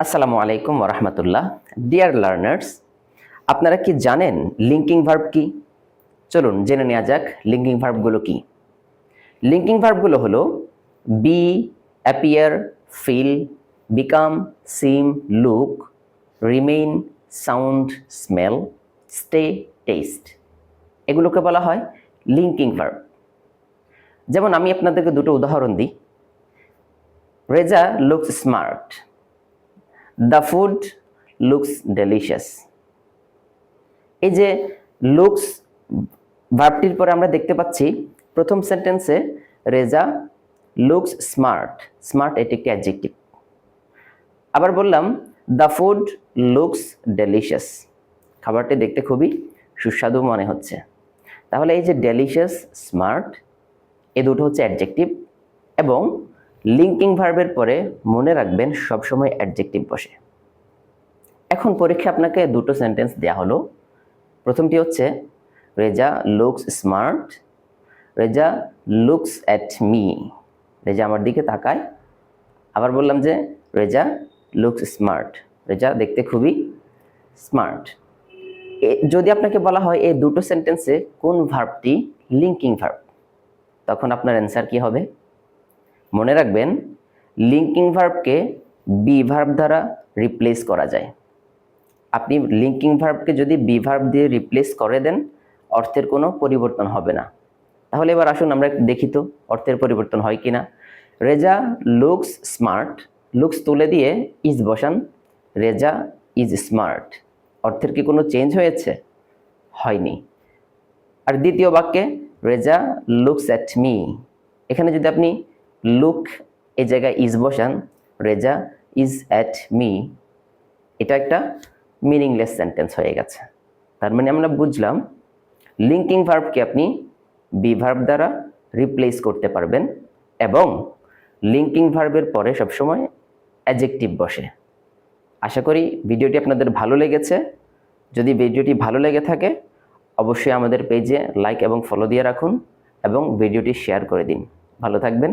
আসসালামু আলাইকুম ওরহমতুল্লাহ ডিয়ার লার্নার্স আপনারা কি জানেন লিঙ্কিং ভার্ব কি? চলুন জেনে নেওয়া যাক লিঙ্কিং ভার্বগুলো কি। লিঙ্কিং ভার্বগুলো হলো be appear feel become seem look remain sound smell stay taste এগুলোকে বলা হয় লিঙ্কিং ভার্ব যেমন আমি আপনাদেরকে দুটো উদাহরণ দিই। Reza looks smart the food looks delicious এই যে লুকস ভার্বটির পরে আমরা দেখতে পাচ্ছি, প্রথম সেন্টেন্সে রেজা লুকস স্মার্ট স্মার্ট এটি একটি অ্যাডজেক্টিভ আবার বললাম দ্য ফুড লুকস ডেলিশিয়াস খাবারটি দেখতে খুবই সুস্বাদু মনে হচ্ছে। তাহলে এই যে ডেলিশিয়াস স্মার্ট এ দুটো হচ্ছে অ্যাডজেক্টিভ এবং লিঙ্কিং ভার্বের পরে মনে রাখবেন সবসময় অ্যাডজেক্টিভ বসে। এখন পরীক্ষা আপনাকে দুটো সেন্টেন্স দেয়া হলো। প্রথমটি হচ্ছে, Reza looks smart Reza looks at me Reza আমার দিকে তাকায় আবার বললাম যে, রেজা লুকস স্মার্ট রেজা দেখতে খুবই স্মার্ট যদি আপনাকে বলা হয় এই দুটো সেন্টেন্সে কোন ভার্বটি লিঙ্কিং ভার্ব তখন আপনার অ্যান্সার কি হবে? মনে রাখবেন লিঙ্কিং ভার্বকে বি ভার্ব দ্বারা রিপ্লেস করা যায়। আপনি লিঙ্কিং ভার্বকে যদি বি ভার্ব দিয়ে রিপ্লেস করে দেন, অর্থের কোনো পরিবর্তন হবে না। তাহলে এবার আসুন আমরা দেখি তো, অর্থের পরিবর্তন হয় কি না রেজা লুকস স্মার্ট লুকস তুলে দিয়ে ইজ বসান। রেজা ইজ স্মার্ট অর্থের কি কোনো চেঞ্জ হয়েছে? হয়নি। আর দ্বিতীয় বাক্যে, রেজা লুকস অ্যাট মি এখানে যদি আপনি লুক এই জায়গায় ইজ বসান রেজা ইজ অ্যাট মি এটা একটা মিনিংলেস সেন্টেন্স হয়ে গেছে। তার মানে আমরা বুঝলাম লিঙ্কিং ভার্বকে আপনি বি ভার্ব দ্বারা রিপ্লেস করতে পারবেন এবং লিঙ্কিং ভার্বের পরে সবসময় অ্যাজেক্টিভ বসে। আশা করি ভিডিওটি আপনাদের ভালো লেগেছে। যদি ভিডিওটি ভালো লেগে থাকে, অবশ্যই আমাদের পেজে লাইক এবং ফলো দিয়ে রাখুন এবং ভিডিওটি শেয়ার করে দিন। ভালো থাকবেন।